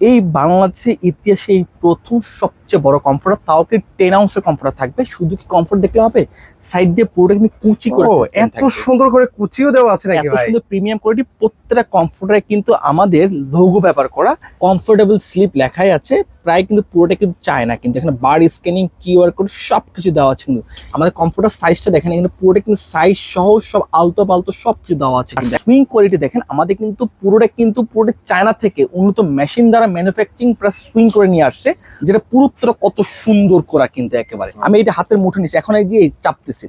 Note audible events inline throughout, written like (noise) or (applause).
এই বাংলাদেশের ইতিহাসে এই প্রথম সবচেয়ে বড় কমফোর্টার তাও কি টেন আউন্সের কমফোর্টার থাকবে? শুধু কি কমফোর্ট দেখলে হবে? সাইড দিয়ে পুরোটা কিন্তু কুচি করে এত সুন্দর করে কুচিও দেওয়া আছে নাকি এত সুন্দর প্রিমিয়াম কোয়ালিটি প্রত্যেকটা কমফোর্টারে কিন্তু আমাদের লোগো ব্যবহার করা কমফোর্টেবল স্লিপ লেখাই আছে। প্রায় কিন্তু পুরোটা কিন্তু চায় না কিন্তু এখানে বার স্ক্যানিং কিউআর কোড সব কিছু দেওয়া আছে কিন্তু। আমাদের কমফোর্টার সাইজটা দেখেন এখানে পুরোটা কিন্তু সাইজ সহ সব আলতো পালতো সব কিছু দেওয়া আছে সুইং কোয়ালিটি দেখেন আমাদের কিন্তু পুরোটা কিন্তু পুরোটা চায়না থেকে উন্নত মেশিন দ্বারা ম্যানুফ্যাকচারিং প্লাস সুইং করে নিয়ে আসছে যেটা পুরোত্তর কত সুন্দর করা কিন্তু একেবারে। আমি এটা হাতের মুঠে নিচ্ছি এখন এই যে চাপতেছি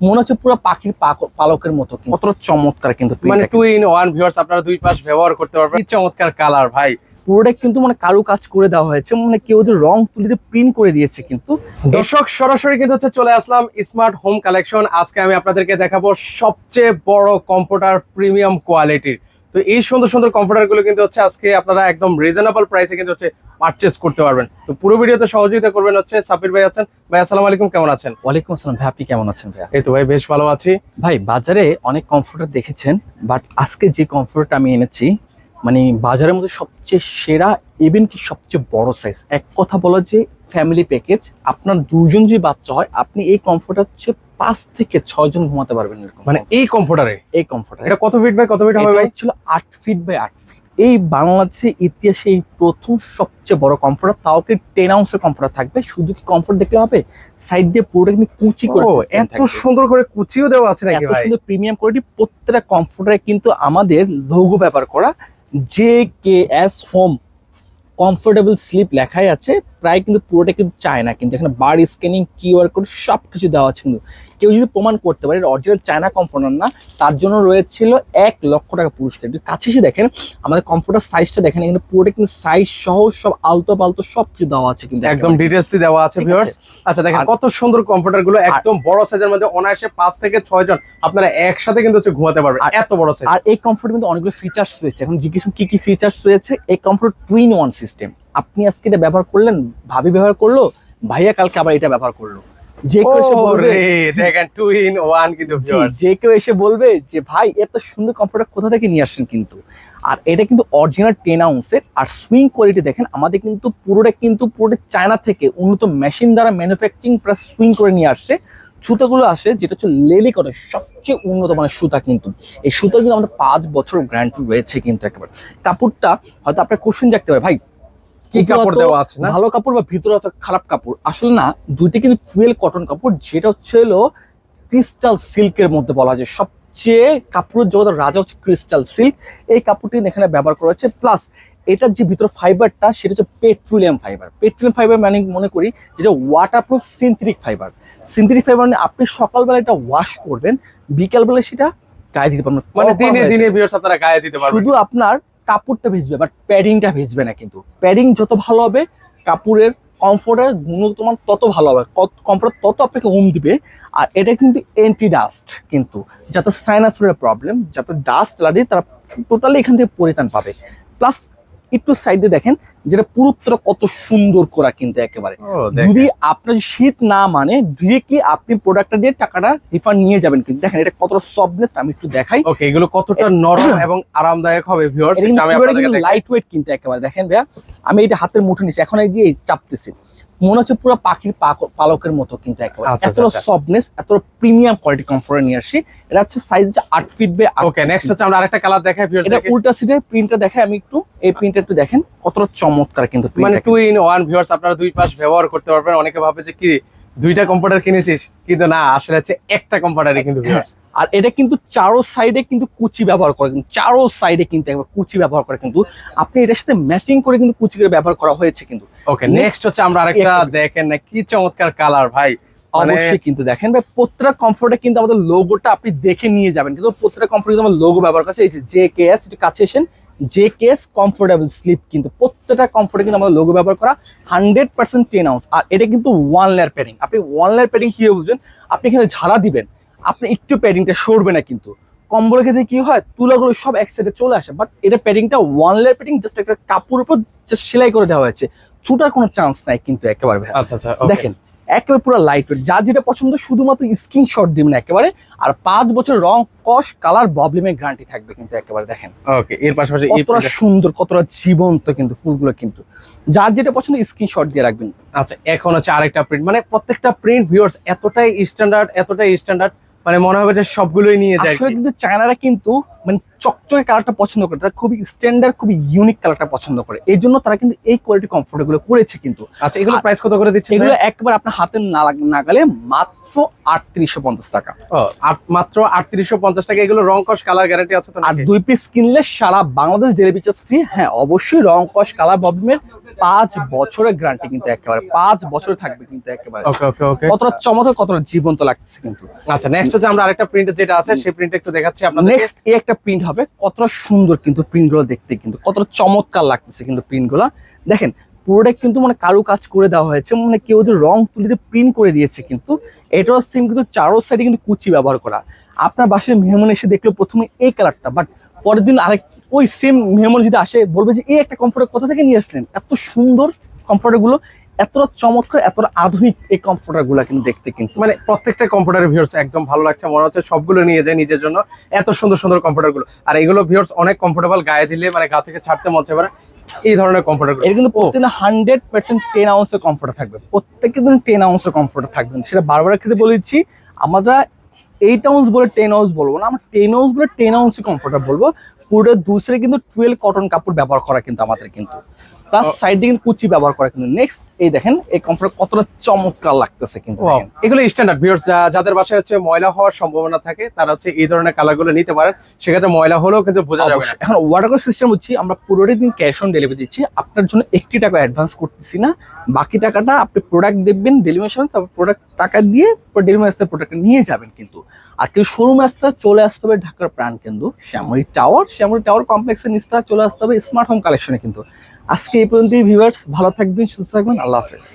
মনে হচ্ছে পুরো পাখির পালকের মতো। কতটা চমৎকার কিন্তু মানে মানে টু ইন ওয়ান ভিউয়ার্স আপনারা দুই পাশ ব্যবহার করতে পারবেন। কি চমৎকার কালার ভাই। পুরোটা কিন্তু মানে কারু কাজ করে দেওয়া হয়েছে মানে কেউ ওদের রং তুলিতে প্রিন্ট করে দিয়েছে কিন্তু। দর্শক সরাসরি কিন্তু হচ্ছে চলে আসলাম স্মার্ট হোম কালেকশন আজকে আমি আপনাদেরকে দেখাবো সবচেয়ে বড় কম্পিউটার প্রিমিয়াম কোয়ালিটির তো এই সুন্দর সুন্দর কম্পিউটারগুলো কিন্তু হচ্ছে আজকে আপনারা একদম রিজনেবল প্রাইসে কিন্তু হচ্ছে পারচেস করতে পারবেন। তো পুরো ভিডিওতে সহযোগিতা করবেন হচ্ছে সাবির ভাই আছেন। ভাই আসসালামু আলাইকুম কেমন আছেন? ওয়ালাইকুম আসসালাম ভাই আপনি কেমন আছেন ভাইয়া? এই তো ভাই বেশ ভালো আছি। ভাই বাজারে অনেক কমফোর্টার দেখেছেন বাট আজকে যে কমফোর্টটা আমি এনেছি মানে বাজারের মধ্যে সবচেয়ে সেরা ইভেন কি সবচেয়ে বড় সাইজ এক কথা বলা যে ফ্যামিলি প্যাকেজ আপনার দুজন যদি বাচ্চা হয় আপনি এই কমফোর্টার হচ্ছে পাঁচ থেকে ছয় জন ঘুমাতে পারবেন এরকম মানে এই কম্পিউটারে এই কমফোর্টার এটা কত ফিট বাই কত ফিট হবে ভাই? ছিল আট ফিট বাই আট ফিট এই বাংলাদেশের ইতিহাসে এই প্রথম সবচেয়ে বড় কমফোর্টার তাও কি টেন আউন্সের কমফোর্টার থাকবে? শুধু কি কমফোর্ট দেখলে হবে? সাইড দিয়ে পুরোটা কিন্তু কুচি করে এত সুন্দর করে কুচিও দেওয়া আছে নাকি এত সুন্দর প্রিমিয়াম কোয়ালিটি প্রত্যেকটা কমফোর্টারে কিন্তু আমাদের লোগো ব্যবহার করা J K S home comfortable slip লেখাই আছে। প্রায় কিন্তু পুরোটা কিন্তু চায় না কিন্তু এখানে বার স্ক্যানিং কিউআর কোড সব কিছু দেওয়া আছে কিন্তু। কেউ যদি প্রমাণ করতে পারে অরিজিনাল চায়না কমফোর্টার না তার জন্য রয়েছিল এক লক্ষ টাকা পুরস্কার। একটু কাছে এসে দেখেন আমাদের কমফোর্টার সাইজটা দেখেন এখানে পুরোটা কিন্তু সাইজ সহ সব আলতো পালতো সব কিছু দেওয়া আছে কিন্তু একদম একেবারে। ডিটেলস দেওয়া আছে ভিউয়ার্স আচ্ছা দেখেন কত সুন্দর কম্পিউটারগুলো একদম বড় সাইজের মধ্যে অনায়াসে পাঁচ থেকে ছয় জন আপনারা একসাথে কিন্তু হচ্ছে ঘুমাতে পারবেন। আর- এত বড় সাইজ আর এই কমফোর্ট কিন্তু অনেকগুলো ফিচার্স রয়েছে। এখন জিজ্ঞেস কি কি ফিচার্স রয়েছে? এই কমফোর্ট টুইন ওয়ান সিস্টেম আপনি আজকে এটা ব্যবহার করলেন? ভাবি ব্যবহার করল? ভাইয়া কালকে আবার এটা ব্যবহার করল। যে কেউ এসে বলবে দেখেন টু ইন ওয়ান কিন্তু যে কেউ এসে বলবে যে ভাই এত সুন্দর কমফোর্টার কোথা থেকে নিয়ে আসছেন কিন্তু? আর এটা কিন্তু অরিজিনাল টেন আউন্সের আর সুইং কোয়ালিটি দেখেন আমাদের কিন্তু পুরোটা কিন্তু পুরোটা চায়না থেকে উন্নত মেশিন দ্বারা ম্যানুফ্যাকচারিং প্লাস সুইং করে নিয়ে আসছে। সুতাগুলো আসে যেটা হচ্ছে লেলি করে সবচেয়ে উন্নত মানের সুতা কিন্তু। এই সুতা কিন্তু আমাদের পাঁচ বছর গ্যারান্টি রয়েছে কিন্তু একেবারে। কাপড়টা হয়তো আপনার কোশ্চেন জাগতে পারে ভাই কি কাপড় দেওয়া আছে না? ভালো কাপড় বা ভিতরে অত খারাপ কাপড়। আসলে না দুইটা কিন্তু টুয়েল কটন কাপড় যেটা হচ্ছে হলো ক্রিস্টাল সিল্কের মধ্যে বলা যায়। সবচেয়ে কাপড়ের জগতের রাজা হচ্ছে ক্রিস্টাল সিল্ক এই কাপড়টি এখানে ব্যবহার করা হচ্ছে প্লাস এটার যে ভিতর ফাইবারটা সেটা হচ্ছে পেট্রোলিয়াম ফাইবার পেট্রোলিয়াম ফাইবার মানে মনে করি যেটা waterproof synthetic fibre synthetic fibre মানে আপনি সকালবেলা এটা ওয়াশ করবেন বিকালবেলা সেটা গায়ে দিতে পারবেন মানে দিনে দিনে আপনারা গায়ে দিতে পারবেন। শুধু আপনার কাপড়টা ভিজবে বাট প্যাডিংটা ভিজবে না কিন্তু। প্যাডিং যত ভালো হবে, কাপড়ের কমফোর্টের গুণগতমান তত ভালো হবে। কমফোর্ট তত আপনাকে হোম দিবে। আর এটা কিন্তু এন্টি ডাস্ট কিন্তু। যাতে সাইনাসের প্রবলেম যাতে ডাস্ট লাগে তারা টোটালি এখান থেকে পরিত্রাণ পাবে। প্লাস একটু সাইডে দেখেন যেটা পুরোত্তর কত সুন্দর করা কিন্তু একেবারে। যদি আপনার শীত না মানে ডিরেক্টলি আপনি প্রোডাক্টটা দিয়ে টাকাটা রিফান্ড নিয়ে যাবেন কিন্তু। দেখেন এটা কতটা সফটনেস আমি একটু দেখাই। ওকে এগুলো কতটা নরম (coughs) এবং আরামদায়ক হবে ভিউয়ার্স আমি পুরোটা আপনাদেরকে দেখাই। লাইট ওয়েট কিন্তু একেবারে। দেখেন ভাইয়া আমি এটা হাতের মুঠে নিচ্ছি এখন এই যে চাপতেছি। মনে হচ্ছে পুরো পাখির পালকের মতো কিন্তু একেবারে। আচ্ছা। সফটনেস এতটা প্রিমিয়াম কোয়ালিটি কমফোর্ট নিয়ে আসি এটা হচ্ছে সাইজ আট ফিট বাই ওকে নেক্সট হচ্ছে আমরা আরেকটা কালার দেখাই ভিউয়ার্স এটা উল্টা সিটের প্রিন্টটা দেখে আমি একটু এই প্রিন্টটা একটু দেখেন কতটা চমৎকার কিন্তু মানে টু ইন ওয়ান ভিউয়ার্স আপনারা দুই পাশ ব্যবহার করতে পারবেন। অনেকে ভাবে যে কি দুইটা কম্পিউটার কিনেছিস? কিন্তু না আসলে হচ্ছে একটা কম্পিউটারই কিন্তু ভিউয়ার্স আর এটা কিন্তু চারো সাইডে কিন্তু কুচি ব্যবহার করে কিন্তু চারো সাইডে কিন্তু একবার কুচি ব্যবহার করে কিন্তু। আপনি এটার সাথে ম্যাচিং করে কিন্তু কুচি করে ব্যবহার করা হয়েছে কিন্তু। ওকে নেক্সট হচ্ছে আমরা আরেকটা দেখেন না কি চমৎকার কালার ভাই। মানে অবশ্যই কিন্তু দেখেন ভাই প্রত্যেকটা কমফোর্টে কিন্তু আমাদের লোগোটা আপনি দেখে নিয়ে যাবেন। কিন্তু প্রত্যেকটা কমফোর্টে কিন্তু আমার লোগো ব্যবহার করছে এই যে কে এস কাছে এসেন জে কেস কমফোর্টেবল স্লিপ কিন্তু প্রত্যেকটা কমফোর্টে কিন্তু আমাদের লোগো ব্যবহার করা হান্ড্রেড পার্সেন্ট টেন আউন্স আর এটা কিন্তু ওয়ান লেয়ার প্যাডিং আপনি ওয়ান লেয়ার প্যাডিং কি বুঝছেন আপনি এখানে ঝাড়া দিবেন। আপনি একটু প্যাডিংটা সরবে না কিন্তু। কম্বলের ক্ষেত্রে কি হয়? তুলাগুলো সব এক সাইডে চলে আসে। বাট এটা প্যাডিংটা ওয়ান লেয়ার প্যাডিং জাস্ট একটা কাপড়ের উপর জাস্ট সেলাই করে দেওয়া হয়েছে। ছুটার কোনো চান্স নাই কিন্তু একেবারে আচ্ছা আচ্ছা দেখেন একেবারে পুরো লাইট ওয়েট যার যেটা পছন্দ শুধুমাত্র স্ক্রিনশট দিবেন একেবারে। আর পাঁচ বছর রং কস কালার প্রবলেমের গ্যারান্টি থাকবে কিন্তু একেবারে দেখেন। ওকে এর পাশাপাশি কতটা সুন্দর কতটা জীবন্ত কিন্তু ফুলগুলো কিন্তু। যার যেটা পছন্দ স্ক্রিনশট দিয়ে রাখবেন। আচ্ছা এখন হচ্ছে আরেকটা প্রিন্ট মানে প্রত্যেকটা প্রিন্ট ভিউয়ার্স এতটাই স্ট্যান্ডার্ড এতটাই স্ট্যান্ডার্ড মানে মনে হবে যে সবগুলোই নিয়ে যায় আসলে কিন্তু চায়নারা কিন্তু মানে চকচকে কালারটা পছন্দ করে তারা খুবই স্ট্যান্ডার্ড খুবই ইউনিক কালারটা পছন্দ করে। এই জন্য তারা কিন্তু এই কোয়ালিটি কমফোর্টগুলো করেছে কিন্তু। আচ্ছা এগুলো প্রাইস কত করে দিচ্ছে এগুলো একবার আপনার হাতে না নাগালে মাত্র আটত্রিশশো পঞ্চাশ টাকা। মাত্র আটত্রিশশো পঞ্চাশ টাকা এগুলো রং কস কালার গ্যারান্টি আছে তো আর দুই পিস কিনলে সারা বাংলাদেশ ডেলিভারি চার্জ ফ্রি হ্যাঁ অবশ্যই রং কস কালার প্রবলেমের পাঁচ বছরের গ্যারান্টি কিন্তু একেবারে পাঁচ বছর থাকবে কিন্তু একেবারে। ওকে ওকে ওকে কতটা চমৎকার কতটা জীবন্ত লাগছে কিন্তু। আচ্ছা নেক্সট হচ্ছে আমরা আরেকটা প্রিন্ট যেটা আছে সেই প্রিন্ট একটু দেখাচ্ছি আপনাদের নেক্সট এই একটা প্রিন্ট হবে কতটা সুন্দর কিন্তু প্রিন্টগুলো দেখতে কিন্তু কতটা চমৎকার লাগতেছে কিন্তু প্রিন্টগুলা দেখেন পুরোটা কিন্তু মানে কারু কাজ করে দেওয়া হয়েছে মানে কেউ যদি রং তুলিতে প্রিন্ট করে দিয়েছে কিন্তু এটাও সেম কিন্তু চারো সাইডে কিন্তু কুচি ব্যবহার করা। আপনার বাসায় মেহমান এসে দেখল প্রথমে এই কালারটা বাট পরের দিন আরেক ওই সেম মেহমান যদি আসে বলবে যে এই একটা কমফোর্ট কোথা থেকে নিয়ে আসলেন? এত সুন্দর কমফোর্টারগুলো এতটা চমৎকার এতটা আধুনিক এই কমফোর্টারগুলা কিন্তু দেখতে কিন্তু। মানে প্রত্যেকটা কম্পিউটার ভিউয়ার্স একদম ভালো লাগছে। মনে হচ্ছে সবগুলো নিয়ে যায় নিজের জন্য। এত সুন্দর সুন্দর কম্পিউটারগুলো। আর এগুলো ভিউয়ার্স অনেক কমফোর্টেবল গায়ে দিলে মানে গা থেকে ছাড়তে মন চাইবে না। এই ধরনের কম্পিউটার এটা কিন্তু প্রত্যেকটা হান্ড্রেড পার্সেন্ট টেন আউন্সের কমফোর্টার থাকবে। প্রত্যেকটা কিন্তু টেন আউন্সের কমফোর্টার থাকবে। সেটা বারবার ক্ষেত্রে বলেছি আমরা এইট আউন্স বলে টেন আউন্স বলব না, আমার টেন আউন্স বলে টেন আউন্সই কমফোর্টেবল বলব। পুরোটা দুসরে কিন্তু টুয়েলভ কটন কাপড় ব্যবহার করা কিন্তু আমাদের কিন্তু। প্লাস সাইডে কিন্তু কুচি ব্যবহার করা কিন্তু। নেক্সট এই দেখেন এই কমফোর্টার কতটা চমৎকার লাগতেছে কিন্তু এগুলো স্ট্যান্ডার্ড ভিউয়ার্স যাদের বাসায় হচ্ছে ময়লা হওয়ার সম্ভাবনা থাকে তারা হচ্ছে এই ধরনের কালারগুলো নিতে পারেন। সেক্ষেত্রে ময়লা হলেও কিন্তু বোঝা যাবে না। এখন ওয়াটার সিস্টেম হচ্ছে আমরা পুরোটাই দিন ক্যাশ অন ডেলিভারি দিচ্ছি। আপনার জন্য একটি টাকা অ্যাডভান্স করতেছি না। বাকি টাকাটা আপনি প্রোডাক্ট দেখবেন ডেলিভারি তারপর প্রোডাক্ট টাকা দিয়ে ডেলিভারি আসতে প্রোডাক্ট নিয়ে যাবেন কিন্তু। আর কেউ শোরুম আসতে চলে আসতে হবে ঢাকার প্রাণ কেন্দ্র, শ্যামলী টাওয়ার শ্যামলী টাওয়ার কমপ্লেক্সের নিচে চলে আসতে হবে স্মার্ট হোম কালেকশনে কিন্তু। আজকে এই পর্যন্তই ভিউয়ার্স ভালো থাকবেন, সুস্থ থাকবেন, আল্লাহ হাফেজ।